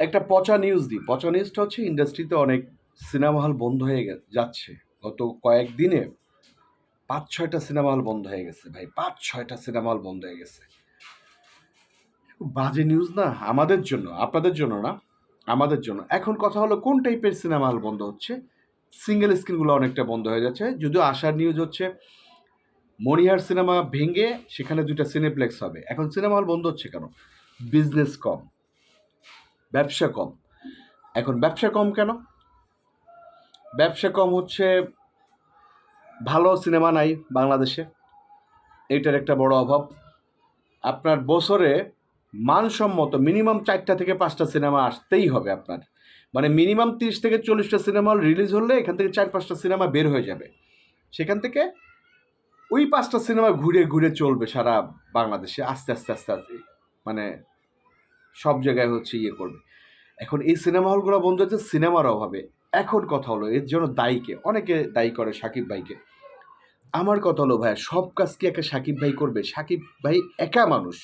একটা পচা নিউজ দিই। পচা নিউজটা হচ্ছে ইন্ডাস্ট্রিতে অনেক সিনেমা হল বন্ধ হয়ে যাচ্ছে। গত কয়েকদিনে পাঁচ ছয়টা সিনেমা হল বন্ধ হয়ে গেছে ভাই। পাঁচ ছয়টা সিনেমা হল বন্ধ হয়ে গেছে। বাজে নিউজ না, আমাদের জন্য, আপনাদের জন্য না, আমাদের জন্য। এখন কথা হলো, কোন টাইপের সিনেমা হল বন্ধ হচ্ছে? সিঙ্গেল স্ক্রিনগুলো অনেকটা বন্ধ হয়ে যাচ্ছে। যদিও আসার নিউজ হচ্ছে মনিহার সিনেমা ভেঙে সেখানে দুইটা সিনেপ্লেক্স হবে। এখন সিনেমা হল বন্ধ হচ্ছে কেন? বিজনেস কম। ব্যবসা কম। এখন ব্যবসা কম কেন? ব্যবসা কম হচ্ছে ভালো সিনেমা নাই বাংলাদেশে। এইটার একটা বড় অভাব। আপনার বছরে মানসম্মত মিনিমাম চারটা থেকে পাঁচটা সিনেমা আসতেই হবে আপনার। মানে মিনিমাম তিরিশ থেকে চল্লিশটা সিনেমা রিলিজ হলে এখান থেকে চার পাঁচটা সিনেমা বের হয়ে যাবে। সেখান থেকে ওই পাঁচটা সিনেমা ঘুরে ঘুরে চলবে সারা বাংলাদেশে আস্তে আস্তে আস্তে আস্তে। মানে সব জায়গায় হচ্ছে ইয়ে করবে। এখন এই সিনেমা হলগুলো বন্ধ হচ্ছে, সিনেমার অভাবে। এখন কথা হলো, এর জন্য দায়ীকে, অনেকে দায়ী করে সাকিব ভাইকে। আমার কথা হলো ভাই সব কাজ কি একা সাকিব ভাই করবে? সাকিব ভাই একা মানুষ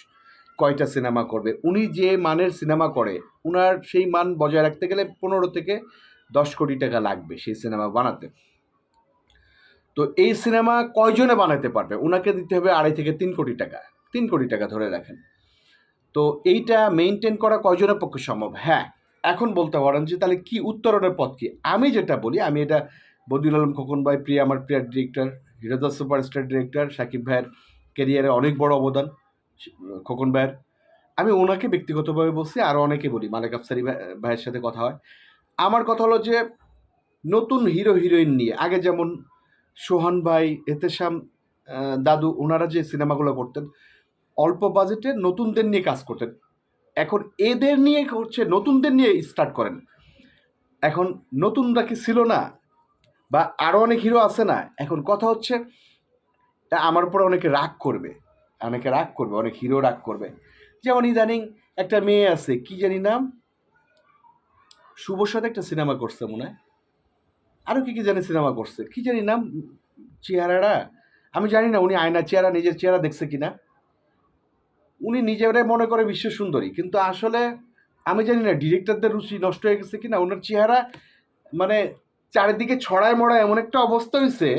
কয়টা সিনেমা করবে? উনি যে মানের সিনেমা করে, উনার সেই মান বজায় রাখতে গেলে পনেরো থেকে দশ কোটি টাকা লাগবে সেই সিনেমা বানাতে। তো এই সিনেমা কয়জনে বানাতে পারবে? ওনাকে দিতে হবে আড়াই থেকে তিন কোটি টাকা। তিন কোটি টাকা ধরে রাখেন। তো এইটা মেনটেন করা কয়জনের পক্ষে সম্ভব? হ্যাঁ এখন বলতে পারেন যে তাহলে কি উত্তরণের পথ কি? আমি যেটা বলি, আমি এটা বদিউল আলম খোকন ভাই, প্রিয়া আমার প্রিয়ার ডিরেক্টর হিরোদা সুপারস্টার ডিরেক্টর সাকিব ভাইয়ের ক্যারিয়ারে অনেক বড় অবদান, খোকন ভাইয়ের। আমি ওনাকে ব্যক্তিগতভাবে বলছি আরও অনেকে বলি, মালিক আফসারি ভাই- ভাইয়ের সাথে কথা হয়। আমার কথা হলো যে, নতুন হিরো হিরোইন নিয়ে, আগে যেমন সোহান ভাই, এতেশাম দাদু, ওনারা যে সিনেমাগুলো করতেন অল্প বাজেটে নতুনদের নিয়ে কাজ করতেন। এখন এদের নিয়ে করছে নতুনদের নিয়ে স্টার্ট করেন। এখন নতুনরা কি ছিল না বা আরও অনেক হিরো আছে না? এখন কথা হচ্ছে আমার উপরে অনেকে রাগ করবে। অনেকে রাগ করবে, অনেক হিরো রাগ করবে। যেমন ইদানিং একটা মেয়ে আছে, কি জানি নাম? শুভর সাথে একটা সিনেমা করছে মনে হয়। আরও কি কি জানি সিনেমা করছে। কি জানি নাম? চেহারাটা? আমি জানি না, উনি আয়না চেহারা, নিজের চেহারা দেখছে কিনা। উনি নিজেরাই মনে করে বিশ্ব সুন্দরী। কিন্তু আসলে আমি জানি না ডিরেক্টরদের রুচি নষ্ট হয়ে গেছে কিনা ওনার চেহারা মানে চারিদিকে ছড়ায় মড়ায় এমন একটা অবস্থা হয়েছে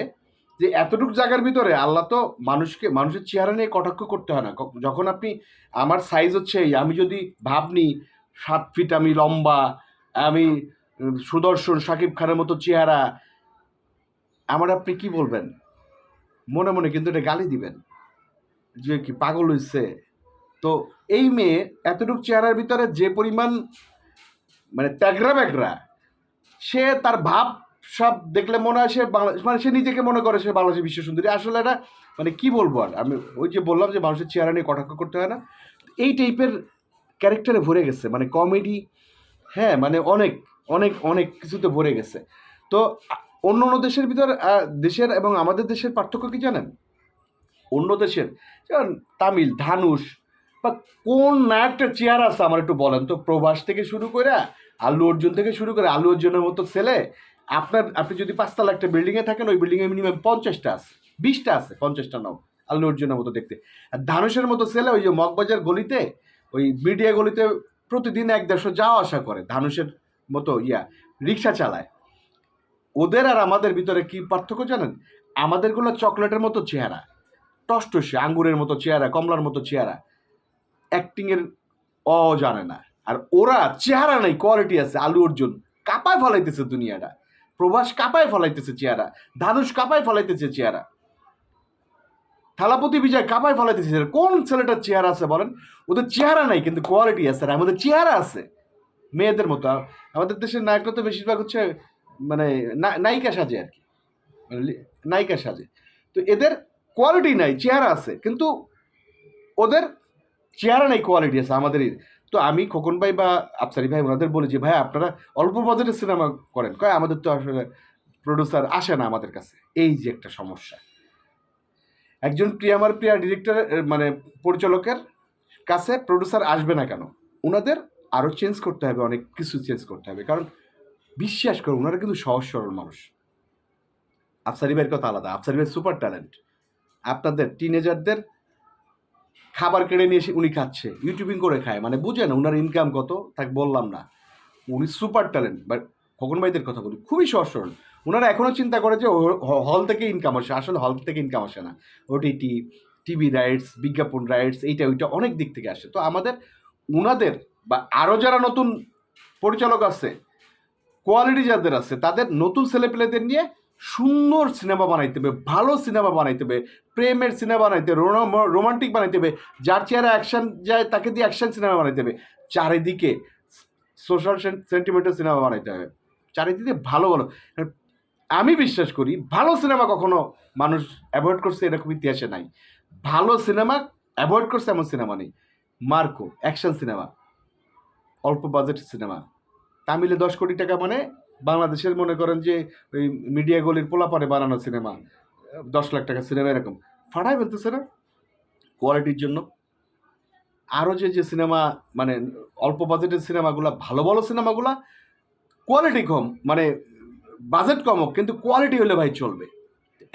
যে এতটুকু জায়গার ভিতরে আল্লাহ তো মানুষকে, মানুষের চেহারা নিয়ে কটাক্ষ করতে হয় না। যখন আপনি আমার সাইজ হচ্ছে এই, আমি যদি ভাবনি সাত ফিট আমি লম্বা, আমি সুদর্শন সাকিব খানের মতো চেহারা, আমার আপনি কি বলবেন? মনে মনে কিন্তু এটা গালি দিবেন। যে কি পাগল হইছে তো এই মেয়ে এতটুকু চেহারার ভিতরে যে পরিমাণ মানে ট্যাগরা ব্যাগরা, সে তার ভাব সব দেখলে মনে হয় সে বাংলাদেশ মানে সে নিজেকে মনে করে সে বাংলাদেশের বিশ্ব সুন্দরী। আসলে এটা মানে কি বলব আর? আমি ওই যে বললাম যে মানুষের চেহারা নিয়ে কটাক্ষ করতে হয় না। এই টাইপের ক্যারেক্টারে ভরে গেছে মানে কমেডি হ্যাঁ মানে অনেক অনেক অনেক কিছুতে ভরে গেছে। তো অন্য অন্য দেশের ভিতর দেশের এবং আমাদের দেশের পার্থক্য কি জানেন? অন্য দেশের, যেমন তামিল ধানুষ বা কোন নায়কটার চেয়ার আছে আমার একটু বলেন? তো প্রভাস থেকে শুরু করে আল্লু অর্জুন থেকে শুরু করে আলু অর্জুনের মতো ছেলে, আপনার, আপনি যদি পাঁচতলা একটা বিল্ডিংয়ে থাকেন, ওই বিল্ডিংয়ে মিনিমাম পঞ্চাশটা আছে, বিশটা আছে, পঞ্চাশটা নাও, আলু অর্জুনের মতো দেখতে। আর ধানুষের মতো ছেলে ওই যে মগবাজার গলিতে, ওই মিডিয়া গলিতে প্রতিদিন এক দেড়শো যাওয়া আসা করে ধানুষের মতো ইয়া, রিক্সা চালায়। ওদের আর আমাদের ভিতরে কি পার্থক্য জানেন? আমাদেরগুলো চকলেটের মতো চেহারা, টসটসে আঙ্গুরের মতো চেহারা, কমলার মতো চেহারা। অ্যাক্টিংয়ের অ জানে না। আর ওরা চেহারা নাই কোয়ালিটি আছে, আলু অর্জুন। কাপায় ফলাইতেছে দুনিয়াটা। প্রভাস কাপায় ফলাইতেছে চেহারা। ধানুষ কাপায় ফলাইতেছে চেহারা। থালাপতি বিজয় কাপায় ফলাইতেছে চেহারা। কোন ছেলেটার চেহারা আছে বলেন? ওদের চেহারা নাই, কিন্তু কোয়ালিটি আছে। আর আমাদের চেহারা আছে। মেয়েদের মতো। আমাদের দেশের নায়করা তো বেশিরভাগ হচ্ছে মানে নায়িকা সাজে আর কি। মানে নায়িকা সাজে। তো এদের কোয়ালিটি নাই, চেহারা আছে। কিন্তু ওদের চেহারা নাই কোয়ালিটি আছে আমাদের তো আমি খোকন ভাই বা আফসারি ভাই ওনাদের বলি যে, ভাই, আপনারা অল্প বাজেটের সিনেমা করেন। কয়, আমাদের তো আসলে প্রডিউসার আসে না আমাদের কাছে। এই যে একটা সমস্যা। একজন প্রিয়ামার প্রিয়া ডিরেক্টর মানে পরিচালকের কাছে প্রডিউসার আসবে না কেন? ওনাদের আরও চেঞ্জ করতে হবে, অনেক কিছু চেঞ্জ করতে হবে। কারণ বিশ্বাস করুন, ওনারা কিন্তু সহজ সরল মানুষ। আফসারি ভাইয়ের কথা আলাদা। আফসারি ভাই সুপার ট্যালেন্ট আপনাদের টিনেজারদের খাবার কেড়ে নিয়ে এসে উনি খাচ্ছে ইউটিউবিং করে খায় মানে বুঝেন ওনার ইনকাম কত, তাকে বললাম না। উনি সুপার ট্যালেন্ট বাট খোকন ভাইদের কথা বলি, খুবই সহজ ওনারা এখনও চিন্তা করে যে হল থেকে ইনকাম আসে, আসলে হল থেকে ইনকাম আসে না। ওটিটি টিভি রাইটস বিজ্ঞাপন রাইটস এইটা, ওইটা অনেক দিক থেকে আসে। তো আমাদের ওনাদের বা আরও যারা নতুন পরিচালক আছে কোয়ালিটি যাদের আছে, তাদের নতুন ছেলেপেলেদের নিয়ে সুন্দর সিনেমা বানাইতে হবে, ভালো সিনেমা বানাইতে হবে, প্রেমের সিনেমা বানাইতে হবে রোমান্টিক বানাইতে হবে, যার চেহারা অ্যাকশন যায় তাকে দিয়ে অ্যাকশন সিনেমা বানাইতে হবে। চারিদিকে সোশ্যাল সেন্টিমেন্টাল সিনেমা বানাইতে হবে। চারিদিকে ভালো ভালো। আমি বিশ্বাস করি, ভালো সিনেমা কখনো মানুষ অ্যাভয়েড করছে এরকম ইতিহাসে নাই। ভালো সিনেমা অ্যাভয়েড করছে এমন সিনেমা নেই। মার্কো অ্যাকশন সিনেমা অল্প বাজেট সিনেমা তামিলে দশ কোটি টাকা মানে বাংলাদেশের মনে করেন যে ওই মিডিয়া গলির পোলাপানে বানানো সিনেমা, দশ লাখ টাকা সিনেমা এরকম। ফাটাই ফেলতেছে না? কোয়ালিটির জন্য। আরও যে যে সিনেমা মানে অল্প বাজেটের সিনেমাগুলো, ভালো ভালো সিনেমাগুলো কোয়ালিটি কম মানে বাজেট কম হোক, কিন্তু কোয়ালিটি হলে ভাই চলবে।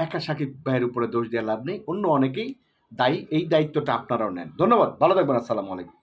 একা সাকিব ভাইয়ের উপরে দোষ দেওয়া লাভ নেই, অন্য অনেকেই দায়ী, এই দায়িত্বটা আপনারাও নেন। ধন্যবাদ, ভালো থাকবেন, আসসালামু আলাইকুম।